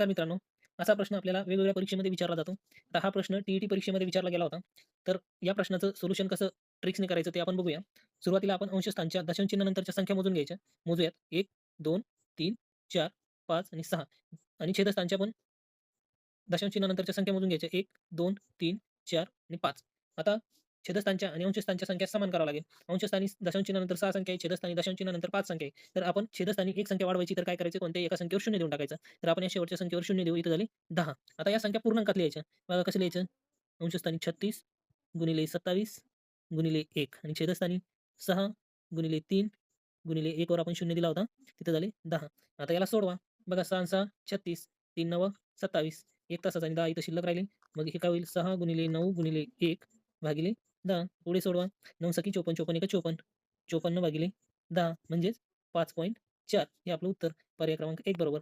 नमस्कार मित्रांनो. असा प्रश्न आपल्याला वेगवेगळ्या परीक्षेमध्ये विचारला जातो. आता हा प्रश्न टीईटी परीक्षेमध्ये विचारला गेला होता. तर या प्रश्नाचं सोल्युशन कसं ट्रिक्सने करायचं ते आपण बघूया. सुरुवातीला आपण अंशस्थानच्या दशांचिन्हानंतरच्या संख्या मोजून घ्यायच्या. मोजूयात. एक दोन तीन चार पाच आणि सहा. आणि छेदस्थानच्या पण दशांचिन्हानंतरच्या संख्या मोजून घ्यायच्या. एक दोन तीन चार आणि पाच. आता छेदस्थानच्या आणि अंशस्थानच्या संख्या समान करावं लागेल. अंशस्थानी दशांश सहा संख्या आहे छेदस्थानी दशांश पाच संख्या आहे. तर आपण छेदस्थानी एक संख्या वाढवायची तर काय करायचं? कोणत्याही एका संख्येवर शून्य देऊन टाकायचं. तर आपण या शेवटच्या संख्येवर शून्य देऊ. इथं झाली दहा. आता या संख्या पूर्णांकात लिहायच्या. बघा कसं लिहायचं? अंशस्थानी छत्तीस गुणिले सत्तावीस गुणिले एक. आणि छेदस्थानी सहा गुणिले तीन गुणिले एकवर आपण शून्य दिला होता. तिथं झाले दहा. आता याला सोडवा. बघा सहा सहा छत्तीस तीन नव सत्तावीस. एक तासाचा आणि दहा इथं शिल्लक राहिले. मग हे काय होईल सहा गुणिले नऊ गुणिले एक भागिले दहा पुढे सोडवा. नऊ सखी चोपन्न चोपन्न एका चोपन्न. चोपन्न भागिले दहा म्हणजेच पाच पॉईंट चार. हे आपलं उत्तर. पर्याय क्रमांक एक बरोबर.